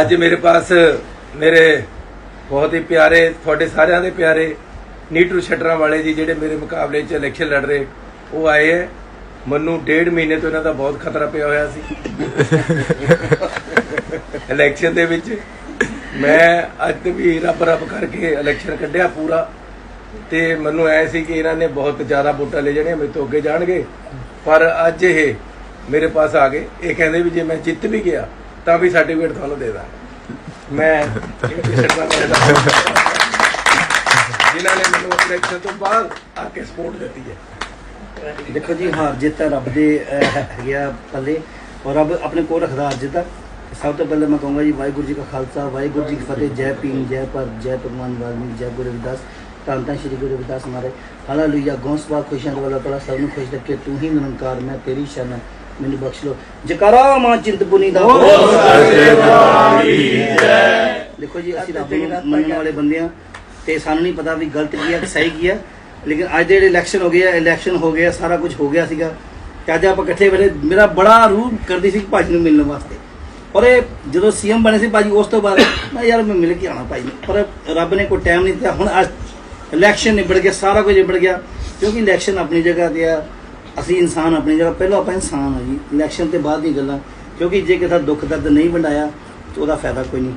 ਅੱਜ ਮੇਰੇ ਪਾਸ ਮੇਰੇ ਬਹੁਤ ਹੀ ਪਿਆਰੇ, ਤੁਹਾਡੇ ਸਾਰਿਆਂ ਦੇ ਪਿਆਰੇ ਨੀਟੂ ਸ਼ਟਰਾਂ ਵਾਲੇ ਜੀ ਜਿਹੜੇ ਮੇਰੇ ਮੁਕਾਬਲੇ 'ਚ ਇਲੈਕਸ਼ਨ ਲੜ ਰਹੇ, ਉਹ ਆਏ ਹੈ। ਮੈਨੂੰ ਡੇਢ ਮਹੀਨੇ ਤੋਂ ਇਹਨਾਂ ਦਾ ਬਹੁਤ ਖਤਰਾ ਪਿਆ ਹੋਇਆ ਸੀ। ਇਲੈਕਸ਼ਨ ਦੇ ਵਿੱਚ ਮੈਂ ਅੱਜ ਵੀ ਰੱਬ ਰੱਬ ਕਰਕੇ ਇਲੈਕਸ਼ਨ ਕੱਢਿਆ ਪੂਰਾ ਤੇ ਮੈਨੂੰ ਐ ਸੀ ਕਿ ਇਹਨਾਂ ਨੇ ਬਹੁਤ ਜ਼ਿਆਦਾ ਵੋਟਾਂ ਲੈ ਜਾਣੀਆਂ, ਮੇਰੇ ਤੋਂ ਅੱਗੇ ਜਾਣਗੇ। ਪਰ ਅੱਜ ਇਹ ਮੇਰੇ ਪਾਸ ਆ ਗਏ। ਇਹ ਕਹਿੰਦੇ ਵੀ ਜੇ ਮੈਂ ਜਿੱਤ ਵੀ ਗਿਆ ਤਾਂ ਵੀ ਸਰਟੀਫਿਕੇਟ ਤੁਹਾਨੂੰ ਦੇ ਮੈਂ ਜਿਨ੍ਹਾਂ ਨੇ ਮੈਨੂੰ ਇਲੈਕਸ਼ਨ ਤੋਂ ਬਾਅਦ ਆ ਕੇ ਸਪੋਰਟ ਦਿੱਤੀ ਹੈ। ਦੇਖੋ ਜੀ ਹਾਰ ਜਿੱਤ ਤਾਂ ਰੱਬ ਦੇ ਅਹ, ਪੱਲੇ। ਔਰ ਰੱਬ ਆਪਣੇ ਕੋਲ ਰੱਖਦਾ ਹਾਰ ਜਿੱਤ ਸਭ ਤੋਂ ਪਹਿਲਾਂ ਮੈਂ ਕਹੂੰਗਾ ਜੀ ਵਾਹਿਗੁਰੂ ਜੀ ਕਾ ਖਾਲਸਾ ਵਾਹਿਗੁਰੂ ਜੀ ਕੀ ਫਤਿਹ। ਜੈ ਭੀਮ ਜੈ ਪਰ ਜੈ ਭਗਵਾਨ ਵਾਲਮੀਕ ਜੈ ਗੁਰੂ ਰਵਿਦਾਸ। ਧੰਨ ਧੰਨ ਸ਼੍ਰੀ ਗੁਰੂ ਰਵਿਦਾਸ ਮਹਾਰਾਜ। ਹਾਲੇਲੂਇਆ ਗੌਂਸਵਾ ਖੁਸ਼ੀਆਂ ਦਾ ਵਾਲਾ ਤਾਲਾ ਸਭ ਨੂੰ ਖੁਸ਼ ਰੱਖੇ। ਤੂੰ ਹੀ ਨਿਰੰਕਾਰ ਮੈਂ ਤੇਰੀ ਸ਼ਰਨ। ਮੈਨੂੰ ਬਖਸ਼ ਲੋ ਜਕਾਰਾ ਮਾਂ ਚਿੰਤਪੁਨੀ ਦਾ ਦੇਖੋ ਜੀ ਅਸੀਂ ਰੱਬ ਨੂੰ ਮੰਨਣ ਵਾਲੇ ਬੰਦੇ ਆ ਤੇ ਸਾਨੂੰ ਨਹੀਂ ਪਤਾ ਵੀ ਗਲਤ ਕੀ ਹੈ ਕਿ ਸਹੀ ਕੀ ਹੈ ਲੇਕਿਨ ਅੱਜ ਦੇ ਜਿਹੜੇ ਇਲੈਕਸ਼ਨ ਹੋ ਗਏ ਆ ਇਲੈਕਸ਼ਨ ਹੋ ਗਿਆ ਸਾਰਾ ਕੁਝ ਹੋ ਗਿਆ ਸੀਗਾ। ਤੇ ਅੱਜ ਆਪਾਂ ਇਕੱਠੇ ਬੈਠੇ ਮੇਰਾ ਬੜਾ ਰੂਹ ਕਰਦੀ ਸੀ ਭਾਜੀ ਨੂੰ ਮਿਲਣ ਵਾਸਤੇ। ਪਰ ਇਹ ਜਦੋਂ ਸੀਐਮ ਬਣੇ ਸੀ ਭਾਜੀ ਉਸ ਤੋਂ ਬਾਅਦ ਮੈਂ ਯਾਰ ਮੈਂ ਮਿਲ ਕੇ ਆਣਾ ਭਾਜੀ ਨੂੰ। ਪਰ ਰੱਬ ਨੇ ਕੋਈ ਟਾਈਮ ਨਹੀਂ ਦਿੱਤਾ। ਹੁਣ ਅੱਜ ਇਲੈਕਸ਼ਨ ਨਿਬੜ ਗਿਆ ਸਾਰਾ ਕੁਝ ਨਿਬੜ ਗਿਆ। ਕਿਉਂਕਿ ਇਲੈਕਸ਼ਨ ਆਪਣੀ ਜਗ੍ਹਾ ਤੇ ਆ। ਅਸੀਂ ਇਨਸਾਨ ਆਪਣੀ ਜਗ੍ਹਾ, ਪਹਿਲਾਂ ਆਪਾਂ ਇਨਸਾਨ ਆ ਜੀ ਇਲੈਕਸ਼ਨ ਤੇ ਬਾਅਦ ਦੀ ਗੱਲਾਂ, ਕਿਉਂਕਿ ਜੇ ਕਿਸੇ ਦਾ ਦੁੱਖ ਦਰਦ ਨਹੀਂ ਵੰਡਾਇਆ, ਤੇ ਉਹਦਾ ਫਾਇਦਾ ਕੋਈ ਨਹੀਂ।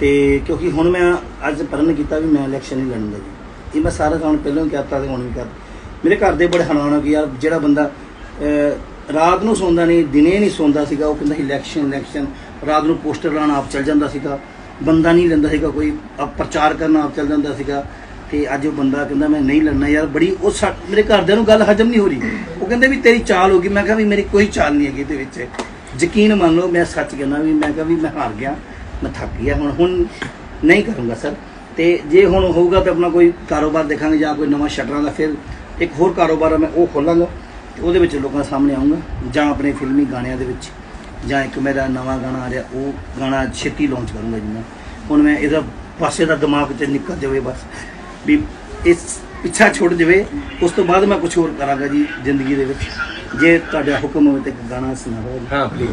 ਤੇ ਕਿਉਂਕਿ ਹੁਣ ਮੈਂ ਅੱਜ ਪਰਨ ਕੀਤਾ ਵੀ ਮੈਂ ਇਲੈਕਸ਼ਨ ਨਹੀਂ ਲੜਨ ਦਾ ਜੀ ਇਹ ਮੈਂ ਸਾਰਾ ਕੰਮ ਪਹਿਲਾਂ ਹੀ ਕਰਤਾ ਤੇ ਹੁਣ ਵੀ ਕਰ ਮੇਰੇ ਘਰ ਦੇ ਬੜੇ ਹੈਰਾਨ ਹੋ ਕਿ ਯਾਰ ਜਿਹੜਾ ਬੰਦਾ ਰਾਤ ਨੂੰ ਸੌਂਦਾ ਨਹੀਂ, ਦਿਨੇ ਨਹੀਂ ਸੌਂਦਾ ਸੀਗਾ, ਉਹ ਕਹਿੰਦਾ ਇਲੈਕਸ਼ਨ ਇਲੈਕਸ਼ਨ ਰਾਤ ਨੂੰ ਪੋਸਟਰ ਲਾਉਣ ਆਪ ਚੱਲ ਜਾਂਦਾ ਸੀਗਾ। ਬੰਦਾ ਨਹੀਂ ਲੈਂਦਾ ਸੀਗਾ ਕੋਈ ਪ੍ਰਚਾਰ ਕਰਨ ਆਪ ਚੱਲ ਜਾਂਦਾ ਸੀਗਾ। ਤੇ ਅੱਜ ਉਹ ਬੰਦਾ ਕਹਿੰਦਾ, ਮੈਂ ਨਹੀਂ ਲੜਨਾ ਯਾਰ, ਬੜੀ ਉਹ ਸਾ- ਮੇਰੇ ਘਰਦਿਆਂ ਨੂੰ ਗੱਲ ਹਜਮ ਨਹੀਂ ਹੋ ਰਹੀ। ਉਹ ਕਹਿੰਦੇ ਵੀ ਤੇਰੀ ਚਾਲ ਹੋ ਗਈ। ਮੈਂ ਕਿਹਾ ਵੀ ਮੇਰੀ ਕੋਈ ਚਾਲ ਨਹੀਂ ਹੈਗੀ ਇਹਦੇ ਵਿੱਚ। ਯਕੀਨ ਮੰਨ ਲਓ, ਮੈਂ ਸੱਚ ਕਹਿੰਦਾ ਵੀ, ਮੈਂ ਕਿਹਾ ਵੀ ਮੈਂ ਹਾਰ ਗਿਆ। ਮੈਂ ਥੱਕ ਗਿਆ। ਹੁਣ ਹੁਣ ਨਹੀਂ ਕਰੂੰਗਾ ਸਰ। ਤੇ ਜੇ ਹੁਣ ਹੋਊਗਾ ਤਾਂ ਆਪਣਾ ਕੋਈ ਕਾਰੋਬਾਰ ਦੇਖਾਂਗੇ ਜਾਂ ਕੋਈ ਨਵਾਂ ਸ਼ਟਰਾਂ ਦਾ ਫਿਰ ਇੱਕ ਹੋਰ ਕਾਰੋਬਾਰ ਆ, ਮੈਂ ਉਹ ਖੋਲਾਂਗਾ ਤੇ ਉਹਦੇ ਵਿੱਚ ਲੋਕਾਂ ਸਾਹਮਣੇ ਆਉਂਗਾ ਜਾਂ ਆਪਣੇ ਫਿਲਮੀ ਗਾਣਿਆਂ ਦੇ ਵਿੱਚ, ਜਾਂ ਇੱਕ ਮੇਰਾ ਨਵਾਂ ਗਾਣਾ ਆ ਰਿਹਾ, ਉਹ ਗਾਣਾ ਛੇਤੀ ਲਾਂਚ ਕਰੂੰਗਾ ਜੀ ਮੈਂ। ਹੁਣ ਮੈਂ ਇਹਦਾ ਪਾਸੇ ਦਾ ਦਿਮਾਗ 'ਚ ਨਿਕਲ ਜਾਵੇ ਬਸ। ਵੀ ਇਸ ਪਿੱਛਾ ਛੁੱਟ ਜਾਵੇ ਉਸ ਤੋਂ ਬਾਅਦ ਮੈਂ ਕੁਝ ਹੋਰ ਕਰਾਂਗਾ ਜੀ ਜ਼ਿੰਦਗੀ ਦੇ ਵਿੱਚ। ਜੇ ਤੁਹਾਡਾ ਹੁਕਮ ਹੋਵੇ ਤਾਂ ਇੱਕ ਗਾਣਾ ਸੁਣਾਓ ਹਾਂ ਪਲੀਜ਼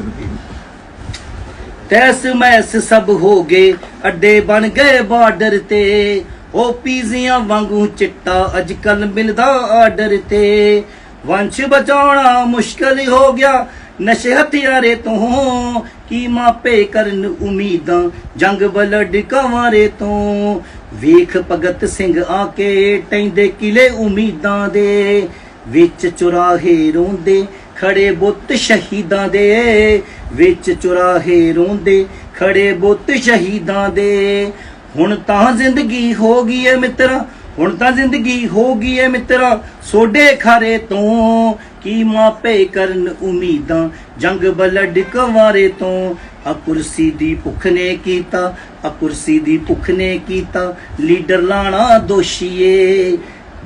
ਤੈਸ ਮੈਸ ਸਭ ਹੋ ਗਏ ਅੱਡੇ ਬਣ ਗਏ ਬਾਰਡਰ ਤੇ। ਉਹ ਪੀਜ਼ੀਆਂ ਵਾਂਗੂ ਚਿੱਟਾ ਅੱਜ ਕੱਲ ਮਿਲਦਾ ਆਰਡਰ ਤੇ। ਵੰਸ਼ ਬਚਾਉਣਾ ਮੁਸ਼ਕਲ ਹੀ ਗਿਆ ਨਸ਼ੇ ਹਥਿਆਰੇ ਤੋਂ। ਕੀ ਮਾਪੇ ਕਰਨ ਉਮੀਦਾਂ ਜੰਗ ਬਲਡ ਕਵਾਰੇ ਤੋਂ। ਵੇਖ ਭਗਤ ਸਿੰਘ ਆ ਕੇ ਟੈਂਦੇ ਕਿਲੇ ਉਮੀਦਾਂ ਦੇ, ਵਿੱਚ ਚੁਰਾਹੇ ਰੋਂਦੇ, ਖੜੇ ਬੁੱਤ ਸ਼ਹੀਦਾਂ ਦੇ, ਵਿੱਚ ਚੁਰਾਹੇ ਰੋਂਦੇ, ਖੜੇ ਬੁੱਤ ਸ਼ਹੀਦਾਂ ਦੇ। ਹੁਣ ਤਾਂ ਜ਼ਿੰਦਗੀ ਹੋ ਗਈ ਏ ਮਿੱਤਰਾ, ਹੁਣ ਤਾਂ ਜ਼ਿੰਦਗੀ ਹੋ ਗਈ ਏ ਮਿੱਤਰਾ ਸੋਡੇ ਖਾਰੇ ਤੋਂ ਕੀ ਮਾਪੇ ਕਰਨ ਉਮੀਦਾਂ? ਜੰਗ ਬਲਡ ਕਵਾਰੇ ਤੋਂ। ਆ ਕੁਰਸੀ ਦੀ ਭੁੱਖ ਨੇ ਕੀਤਾ ਆ ਕੁਰਸੀ ਦੀ ਭੁੱਖ ਨੇ ਕੀਤਾ। ਲੀਡਰ ਲਾਣਾ ਦੋਸ਼ੀਏ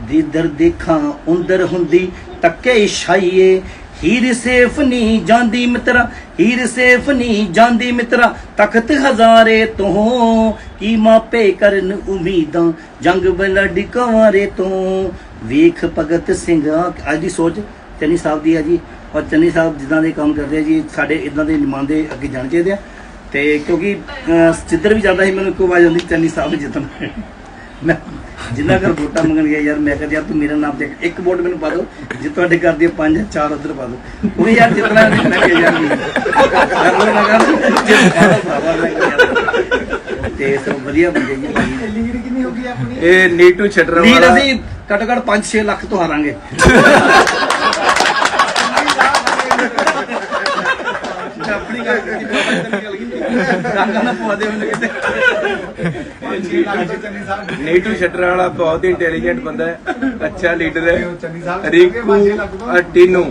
ਜਿੱਧਰ ਦੇਖਾਂ ਉੰਦਰ ਹੁੰਦੀ ਤੱਕੇ ਛਾਈਏ। ਹੀਰ ਸੇਫ ਨਹੀਂ ਜਾਂਦੀ ਮਿੱਤਰਾ, ਹੀਰ ਸੇਫ ਨਹੀਂ ਜਾਂਦੀ ਮਿੱਤਰਾ, ਤਖਤ ਹਜ਼ਾਰੇ ਤੋਂ। ਕੀ ਮਾਪੇ ਕਰਨ ਉਮੀਦਾਂ? ਜੰਗ ਬਲੱਡ ਕਵਾਰੇ ਤੋਂ। ਵੇਖ ਭਗਤ ਸਿੰਘ ਅੱਜ ਦੀ ਸੋਚ। ਚੰਨੀ ਸਾਹਿਬ ਦੀ ਆ ਜੀ। ਔਰ ਚੰਨੀ ਸਾਹਿਬ ਜਿੱਦਾਂ ਦੇ ਕੰਮ ਕਰਦੇ ਆ ਜੀ ਸਾਡੇ ਇਦਾਂ ਦੇ ਨਿਮਾਂਦੇ ਅੱਗੇ ਜਾਣੇ ਚਾਹੀਦੇ ਆ। ਤੇ ਕਿਉਂਕਿ ਅਹ, ਜਿੱਧਰ ਵੀ ਜਾਂਦਾ ਸੀ ਮੈਨੂੰ ਇੱਕੋ ਆਵਾਜ਼ ਆਉਂਦੀ ਚੰਨੀ ਸਾਹਿਬ ਜਿੱਤਣਾ। ਮੈਂ ਜਿੰਨਾ ਕਰ ਵੋਟਾਂ ਮੰਗਣ ਗਿਆ ਯਾਰ ਮੈਂ ਕਿਹਾ ਯਾਰ ਤੂੰ ਮੇਰਾ ਨਾਮ ਦੇਖ ਇੱਕ ਵੋਟ ਮੈਨੂੰ ਪਾ ਦਿਓ ਜੇ ਤੁਹਾਡੇ ਘਰ ਦੀ ਪੰਜ ਚਾਰ ਉਧਰ ਪਾ ਦਿਓ। ਉਹ ਯਾਰ ਜਿੱਤਣਾ ਨਹੀਂ ਮੈਂ ਕਿਹਾ ਯਾਰ ਨਹੀਂ। ਯਾਰ ਉਹ ਨਾ ਕਰ ਮੈਂ ਕਿਹਾ ਯਾਰ। ਤੇ ਸਭ ਵਧੀਆ ਬੰਦੇ ਜੀ। ਲੀਡ ਕਿੰਨੀ ਹੋ ਗਈ ਆਪਣੀ? ਇਹ ਨੀਟੂ ਸ਼ਟਰ ਲੀਡ ਵਾਲਾ। ਅਸੀਂ ਘੱਟੋ ਘੱਟ 5-6 ਲੱਖ ਤੋਂ ਹਾਰਾਂਗੇ। ਆਪਣੀ ਗੱਲ ਕੀਤੀ ਬਾਬਾ ਜੀ ਨਿਕਲ ਗਈ ਰੰਗਾਂ ਨਾ ਪਵਾ ਦੇ ਮੈਨੂੰ ਕਿਤੇ ਚੰਨੀ ਸਾਹਿਬ ਨੀਟੂ ਸ਼ਟਰ ਵਾਲਾ ਬਹੁਤ ਹੀ ਇੰਟੈਲੀਜੈਂਟ ਬੰਦਾ ਹੈ ਅੱਛਾ ਲੀਡਰ ਹੈ ਚੰਨੀ ਸਾਹਿਬ ਰੀਕੂ ਟੀਨੂ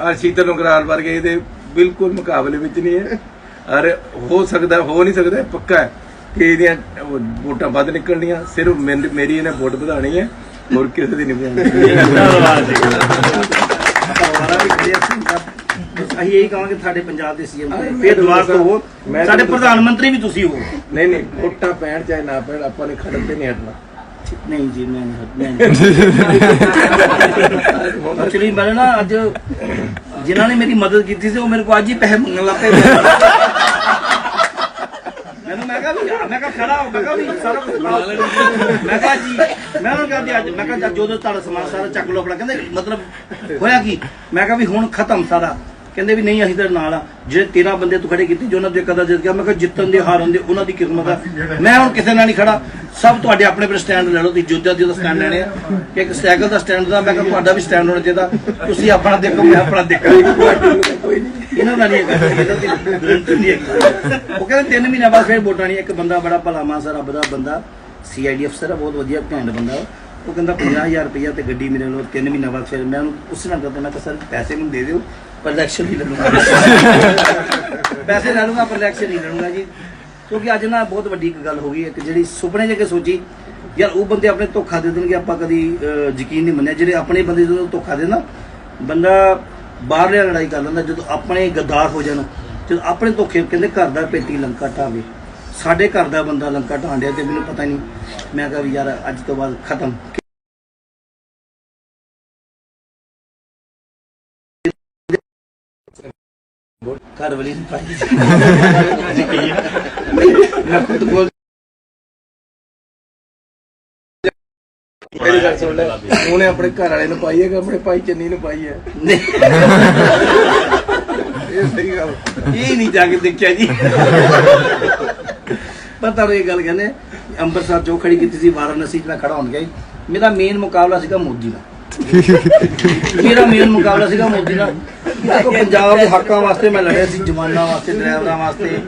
ਔਰ ਸ਼ੀਤਲ ਨਗਰਾਲ ਵਰਗੇ ਇਹਦੇ ਬਿਲਕੁਲ ਮੁਕਾਬਲੇ ਵਿੱਚ ਨਹੀਂ ਹੈ ਔਰ ਹੋ ਸਕਦਾ ਹੋ ਨਹੀਂ ਸਕਦਾ ਪੱਕਾ ਹੈ ਕਿ ਇਹਦੀਆਂ ਵੋਟਾਂ ਵੱਧ ਨਿਕਲਣੀਆਂ ਸਿਰਫ ਮੇਰੀ- ਇਹਨੇ ਵੋਟ ਵਧਾਣੀ ਹੈ ਹੋਰ ਕਿਸੇ ਦੀ ਨਹੀਂ ਵਧਾਉਣੀ ਦੁਬਾਰਾ ਵੀ ਕਰਿਆ ਸੀ ਬਸ ਅਸੀਂ ਇਹੀ ਕਹਾਂਗੇ ਸਾਡੇ ਪੰਜਾਬ ਦੇ ਸੀਐਮ ਫਿਰ ਦੁਬਾਰਾ ਤੋਂ ਹੋ ਮੈਂ ਸਾਡੇ ਤੁਹਾਨੂੰ ਪ੍ਰਧਾਨ ਮੰਤਰੀ ਵੀ ਤੁਸੀਂ ਹੋ। ਨਹੀਂ ਨਹੀਂ ਵੋਟਾਂ ਪੈਣ ਚਾਹੇ ਨਾ ਪੈਣ ਆਪਾਂ ਨੇ ਖੜਕ ਤੇ ਨਹੀਂ ਹਟਣਾ। ਨਹੀਂ ਜੀ ਮੈਂ ਨਹੀਂ ਐਕਚੁਅਲੀ ਮੈਂ ਨਾ ਅੱਜ ਜਿਨ੍ਹਾਂ ਨੇ ਮੇਰੀ ਮਦਦ ਕੀਤੀ ਸੀ ਉਹ ਮੇਰੇ ਕੋਲ ਅੱਜ ਹੀ ਪੈਸੇ ਮੰਗਣ ਲੱਗ ਪਏ। ਮੈਨੂੰ ਮੈਂ ਕਿਹਾ ਵੀ ਮੈਂ ਕਿਹਾ ਖੜਾ ਹੋ ਮੈਂ ਕਿਹਾ ਵੀ ਸਾਰਾ ਕੁਝ ਮੈਂ ਕਿਹਾ ਜੀ ਮੈਂ ਉਹਨੂੰ ਕਿਹਾ ਵੀ ਅੱਜ ਮੈਂ ਕਿਹਾ ਜਦੋਂ ਤੁਹਾਡਾ ਸਮਾਨ ਸਾਰਾ ਚੱਕ ਲਓ ਆਪਣਾ। ਕਹਿੰਦੇ ਮਤਲਬ ਹੋਇਆ ਕੀ? ਮੈਂ ਕਿਹਾ ਵੀ ਹੁਣ ਖਤਮ ਸਾਰਾ। ਕਹਿੰਦੇ ਵੀ ਨਹੀਂ, ਅਸੀਂ ਤੇਰੇ ਨਾਲ ਆ। ਜਿਹੜੇ 13 ਬੰਦੇ ਤੂੰ ਖੜੇ ਕੀਤੇ, ਜੋ ਉਹਨਾਂ ਦੇ ਕਦਾ ਜਿੱਤ ਗਿਆ, ਮੈਂ ਕਿਹਾ ਜਿੱਤਣ ਦੇ, ਹਾਰਨ ਦੇ, ਉਹਨਾਂ ਦੀ ਕਿਸਮਤ ਆ। ਮੈਂ ਹੁਣ ਕਿਸੇ ਨਾਲ ਨਹੀਂ ਖੜਾ। ਸਭ ਤੁਹਾਡੇ ਆਪਣੇ ਆਪਣੇ ਸਟੈਂਡ ਲੈ ਲਓ, ਤੁਸੀਂ ਜੋਧਾ ਜੀ ਦਾ ਸਟੈਂਡ ਲੈਣੇ ਆ। ਕਿ ਇੱਕ ਸਾਈਕਲ ਦਾ ਸਟੈਂਡ ਦਾ, ਮੈਂ ਕਿਹਾ ਤੁਹਾਡਾ ਵੀ ਸਟੈਂਡ ਹੋਣਾ ਚਾਹੀਦਾ। ਤੁਸੀਂ ਆਪਣਾ ਦੇਖੋ, ਮੈਂ ਆਪਣਾ ਦੇਖਾਂ। ਕੋਈ ਨਹੀਂ ਇਹਨਾਂ ਦਾ ਨਹੀਂ ਉਹ ਕਹਿੰਦੇ ਤਿੰਨ ਮਹੀਨੇ ਬਾਅਦ ਫਿਰ ਵੋਟਾਂ ਨਹੀਂ। ਇੱਕ ਬੰਦਾ ਬੜਾ ਭਲਾ ਮਾਨਸਾ ਰੱਬ ਦਾ ਬੰਦਾ। ਸੀਆਈਡੀ ਅਫਸਰ ਆ ਬਹੁਤ ਵਧੀਆ ਘੈਂਟ ਬੰਦਾ ਉਹ। ਕਹਿੰਦਾ 50000 ਰੁਪਇਆ ਤੇ ਗੱਡੀ ਮੇਰੇ ਕੋਲ ਤਿੰਨ ਮਹੀਨੇ ਬਾਅਦ ਫਿਰ ਮੈਂ ਉਹਨੂੰ ਉਸ ਨਾਲ ਕਰਦਾ ਮੈਂ ਕਿਹਾ ਸਰ ਪੈਸੇ ਮੈਨੂੰ ਦੇ ਦਿਓ। ਪਰ ਹੀ ਲੜੂੰਗਾ। ਪੈਸੇ ਲੈ ਲੂੰਗਾ ਪਰ ਲੜੂੰਗਾ ਜੀ। ਕਿਉਂਕਿ ਅੱਜ ਨਾ ਬਹੁਤ ਵੱਡੀ ਇੱਕ ਗੱਲ ਹੋ ਗਈ ਇੱਕ ਜਿਹੜੀ ਸੁਪਨੇ ਜੇ ਸੋਚੀ, ਯਾਰ ਉਹ ਬੰਦੇ ਆਪਣੇ ਧੋਖਾ ਦੇ ਦੇਣਗੇ, ਆਪਾਂ ਕਦੀ ਯਕੀਨ ਨਹੀਂ ਮੰਨਿਆ। ਜਿਹੜੇ ਆਪਣੇ ਬੰਦੇ ਜਦੋਂ ਧੋਖਾ ਦੇ ਬੰਦਾ ਬਾਹਰਲੇ ਲੜਾਈ ਕਰ ਲੈਂਦਾ, ਜਦੋਂ ਆਪਣੇ ਗੱਦਾਰ ਹੋ ਜਾਣ, ਜਦੋਂ ਆਪਣੇ ਧੋਖੇ ਕਹਿੰਦੇ ਘਰ ਦਾ ਪੇਟੀ ਲੰਕਾ ਢਾਵੇ। ਸਾਡੇ ਘਰ ਦਾ ਬੰਦਾ ਲੰਕਾ ਢਾਂਡਿਆ ਤੇ ਮੈਨੂੰ ਪਤਾ ਨਹੀਂ। ਮੈਂ ਕਿਹਾ ਵੀ ਯਾਰ ਅੱਜ ਤੋਂ ਬਾਅਦ ਖਤਮ। ਘਰ ਵਾਲੀ ਨੂੰ ਪਾਈ ਮੈਂ ਖੁਦ ਬੋਲ ਮੇਰੀ ਗੱਲ ਸੁਣ ਲੈ, ਉਹਨੇ ਆਪਣੇ ਘਰ ਵਾਲੇ ਨੂੰ ਪਾਈ ਹੈ ਕਿ ਆਪਣੇ ਭਾਈ ਚੰਨੀ ਨੂੰ ਪਾਈ ਹੈ? ਇਹ ਸਹੀ ਗੱਲ। ਇਹ ਨਹੀਂ ਜਾ ਕੇ ਦੇਖਿਆ ਜੀ। ਪਰ ਤੁਹਾਨੂੰ ਇਹ ਗੱਲ ਕਹਿੰਦੇ, ਅੰਮ੍ਰਿਤਸਰ ਜੋ ਖੜੀ ਕੀਤੀ ਸੀ, ਵਾਰਾਣਸੀ 'ਚ ਮੈਂ ਖੜਾ ਹੋਣ ਗਿਆ ਸੀ। ਮੇਰਾ ਮੇਨ ਮੁਕਾਬਲਾ ਸੀਗਾ ਮੋਦੀ ਦਾ। ਮੇਰਾ ਮੇਨ ਮੁਕਾਬਲਾ ਸੀਗਾ ਮੋਦੀ ਦਾ। ਦੇਖੋ, ਪੰਜਾਬ ਦੇ ਹੱਕਾਂ ਵਾਸਤੇ ਮੈਂ ਲੜਿਆ ਸੀ, ਜਵਾਨਾਂ ਵਾਸਤੇ ਡਰਾਈਵਰਾਂ ਵਾਸਤੇ,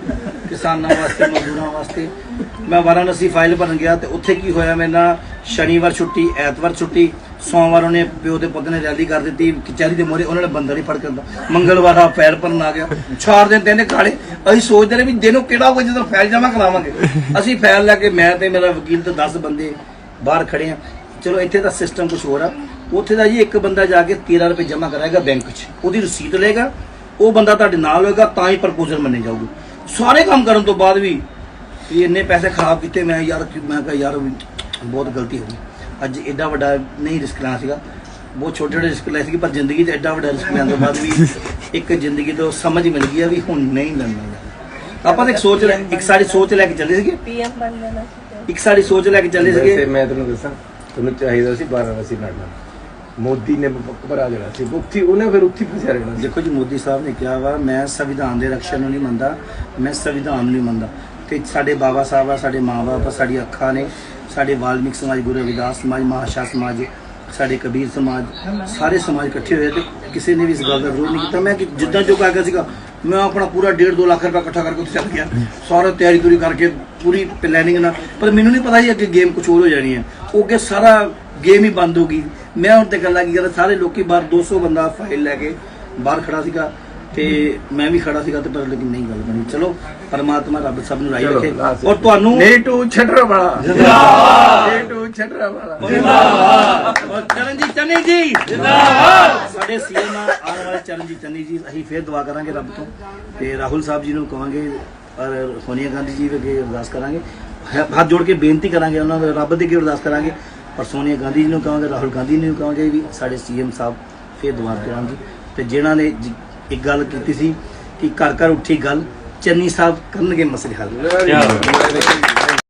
ਕਿਸਾਨਾਂ ਵਾਸਤੇ, ਮਜ਼ਦੂਰਾਂ ਵਾਸਤੇ। ਮੈਂ ਵਾਰਾਣਸੀ ਫਾਈਲ ਭਰਨ ਗਿਆ ਤੇ ਉੱਥੇ ਕੀ ਹੋਇਆ ਮੇਰੇ ਨਾਲ ਸ਼ਨੀਵਾਰ ਛੁੱਟੀ, ਐਤਵਾਰ ਛੁੱਟੀ, ਸੋਮਵਾਰ ਉਹਨੇ ਪਿਓ ਦੇ ਪੁੱਤ ਨੇ ਰੈਲੀ ਕਰ ਦਿੱਤੀ, ਕਚਹਿਰੀ ਦੇ ਮੋਰੇ ਉਹਨਾਂ ਨੇ ਬੰਦਾ ਨਹੀਂ ਫੜ ਕੇ ਅੰਦਰ ਮੰਗਲਵਾਰ ਆ, ਫਾਈਲ ਭਰਨ ਆ ਗਿਆ। ਚਾਰ ਦਿਨ ਤਿੰਨ ਕਾਲੇ, ਅਸੀਂ ਸੋਚਦੇ ਰਹੇ ਵੀ ਦਿਨੋਂ ਕਿਹੜਾ ਕੋਈ ਜਦੋਂ ਫੈਲ ਜਮਾ ਕਰਾਵਾਂਗੇ। ਅਸੀਂ ਫਾਈਲ ਲੈ ਕੇ, ਮੈਂ ਤੇ ਮੇਰਾ ਵਕੀਲ ਤੇ 10 ਬੰਦੇ ਬਾਹਰ ਖੜੇ ਆ। ਚਲੋ, ਇੱਥੇ ਦਾ ਸਿਸਟਮ ਕੁਝ ਹੋਰ ਆ। ਉੱਥੇ ਦਾ ਜੀ ਇੱਕ ਬੰਦਾ ਜਾ ਕੇ 13 ਰੁਪਏ ਜਮ੍ਹਾਂ ਕਰਾਏਗਾ ਬੈਂਕ 'ਚ। ਉਹਦੀ ਰਸੀਦ ਲਏਗਾ ਉਹ ਬੰਦਾ ਤੁਹਾਡੇ ਨਾਲ ਹੋਏਗਾ ਤਾਂ ਹੀ ਪ੍ਰਪੋਜ਼ਲ ਮੰਨੇ ਜਾਊਗੀ। ਸਾਰੇ ਕੰਮ ਕਰਨ ਤੋਂ ਬਾਅਦ ਵੀ ਵੀ ਇੰਨੇ ਪੈਸੇ ਖਰਾਬ ਕੀਤੇ ਮੈਂ ਯਾਰ ਮੈਂ ਕਿਹਾ ਯਾਰ ਬਹੁਤ ਗਲਤੀ ਹੋ ਗਈ। ਅੱਜ ਐਡਾ ਵੱਡਾ ਨਹੀਂ ਰਿਸਕ ਲੈਣਾ ਸੀਗਾ। ਬਹੁਤ ਛੋਟੇ ਛੋਟੇ ਰਿਸਕ ਲਏ ਸੀਗੇ ਪਰ ਜ਼ਿੰਦਗੀ 'ਚ ਐਡਾ ਵੱਡਾ ਰਿਸਕ ਲੈਣ ਤੋਂ ਬਾਅਦ ਵੀ ਇੱਕ ਜ਼ਿੰਦਗੀ ਤੋਂ ਸਮਝ ਮਿਲ ਗਈ ਆ ਵੀ ਹੁਣ ਨਹੀਂ ਲੜਨਾ ਯਾਰ। ਆਪਾਂ ਤਾਂ ਇੱਕ ਸੋਚ ਲੈ ਇੱਕ ਸਾਡੀ ਸੋਚ ਲੈ ਕੇ ਚੱਲੇ ਸੀਗੇ। ਪੀਐਮ ਬਣ ਜਾਣਾ ਸੀ ਇੱਕ ਸਾਡੀ ਸੋਚ ਲੈ ਕੇ ਚੱਲੇ ਸੀਗੇ। ਮੈਂ ਤੈਨੂੰ ਦੱਸਾਂ ਤੈਨੂੰ ਚਾਹੀਦਾ ਸੀ ਵਾਰਾਣਸੀ ਲੜਨਾ। ਮੋਦੀ ਨੇ ਘਬਰਾ ਜਿਹੜਾ ਸੀ। ਉੱਥੀ ਉਹਨੇ ਫਿਰ ਉੱਥੇ ਫਸਿਆ ਰਹਿਣਾ ਦੇਖੋ ਜੀ, ਮੋਦੀ ਸਾਹਿਬ ਨੇ ਕਿਹਾ ਵਾ, ਮੈਂ ਸੰਵਿਧਾਨ ਦੇ ਰਕਸ਼ਾ ਨੂੰ ਨਹੀਂ ਮੰਨਦਾ, ਮੈਂ ਸੰਵਿਧਾਨ ਨੂੰ ਨਹੀਂ ਮੰਨਦਾ। ਤੇ ਸਾਡੇ ਬਾਬਾ ਸਾਹਿਬ ਆ, ਸਾਡੇ ਮਾਂ-ਬਾਪ ਆ, ਸਾਡੀ ਅੱਖਾਂ ਨੇ, ਸਾਡੇ ਵਾਲਮੀਕ ਸਮਾਜ, ਗੁਰੂ ਰਵਿਦਾਸ ਸਮਾਜ, ਮਹਾਸ਼ਾ ਸਮਾਜ, ਸਾਡੇ ਕਬੀਰ ਸਮਾਜ, ਸਾਰੇ ਸਮਾਜ ਇਕੱਠੇ ਹੋਏ ਤੇ ਕਿਸੇ ਨੇ ਵੀ ਇਸ ਗੱਲ ਦਾ ਵਿਰੋਧ ਨਹੀਂ ਕੀਤਾ। ਮੈਂ ਕਿ ਜਿੱਦਾਂ ਜੋ ਕਾਗਜ਼ ਸੀਗਾ, ਮੈਂ ਆਪਣਾ ਪੂਰਾ 1.5 2 ਲੱਖ ਰੁਪਏ ਇਕੱਠਾ ਕਰਕੇ ਉੱਥੇ ਚੱਲ ਗਿਆ। ਸਾਰਾ ਤਿਆਰੀ ਤੁਰੀ ਕਰਕੇ ਪੂਰੀ ਪਲੈਨਿੰਗ ਨਾਲ। ਪਰ ਮੈਨੂੰ ਨਹੀਂ ਪਤਾ ਸੀ ਅੱਗੇ ਗੇਮ ਕੁਝ ਹੋਰ ਹੋ ਜਾਣੀ ਹੈ। ਉਹ ਅੱਗੇ ਸਾਰਾ ਗੇਮ ਹੀ ਬੰਦ ਹੋ ਗਈ। ਮੈਂ ਹੁਣ ਤੇ ਗੱਲਾਂ ਕੀ ਕਰਦਾ ਸਾਰੇ ਲੋਕੀ ਬਾਹਰ 200 ਬੰਦਾ ਫਾਈਲ ਲੈ ਕੇ ਬਾਹਰ ਖੜਾ ਸੀਗਾ ਤੇ ਮੈਂ ਵੀ ਖੜਾ ਸੀਗਾ ਤੇ ਪਰ ਲੇਕਿਨ ਨਹੀਂ ਗੱਲ ਬਣੀ। ਚਲੋ ਪਰਮਾਤਮਾ ਰੱਬ ਸਭ ਨੂੰ ਰਾਈ ਰੱਖੇ। ਔਰ ਤੁਹਾਨੂੰ ਨੇਟੂ ਛੱਡਰਾ ਵਾਲਾ ਜਿੰਦਾਬਾਦ। ਨੇਟੂ ਛੱਡਰਾ ਵਾਲਾ ਔਰ ਚਰਨਜੀਤ ਚੰਨੀ ਜੀ। ਜਿੰਦਾਬਾਦ। ਸਾਡੇ ਸੀਐਮ ਆਉਣ ਵਾਲੇ ਚਰਨਜੀਤ ਚੰਨੀ ਜੀ ਅਸੀਂ ਫੇਰ ਦੁਆ ਕਰਾਂਗੇ ਰੱਬ ਤੋਂ ਤੇ ਰਾਹੁਲ ਸਾਹਿਬ ਜੀ ਨੂੰ ਕਹਾਂਗੇ ਔਰ ਸੋਨੀਆ ਗਾਂਧੀ ਜੀ ਵੀ ਅੱਗੇ ਅਰਦਾਸ ਕਰਾਂਗੇ। ਹੱਥ ਜੋੜ ਕੇ ਬੇਨਤੀ ਕਰਾਂਗੇ ਉਹਨਾਂ ਦੇ ਰੱਬ ਦੇ ਅੱਗੇ ਅਰਦਾਸ ਕਰਾਂਗੇ। ਔਰ ਸੋਨੀਆ ਗਾਂਧੀ ਜੀ ਨੂੰ ਕਹਾਂਗੇ, ਰਾਹੁਲ ਗਾਂਧੀ ਨੂੰ ਕਹਾਂਗੇ ਵੀ ਸਾਡੇ ਸੀਐਮ ਸਾਹਿਬ ਫੇਰ ਦੁਬਾਰਾ ਕਰਾਂਗੇ। ਤੇ ਜਿਨ੍ਹਾਂ ਨੇ ਇੱਕ ਗੱਲ ਕੀਤੀ ਸੀ ਕਿ ਘਰ ਘਰ ਉੱਠੀ ਗੱਲ, ਚੰਨੀ ਸਾਹਿਬ ਕਰਨਗੇ ਮਸਲੇ ਹੱਲ।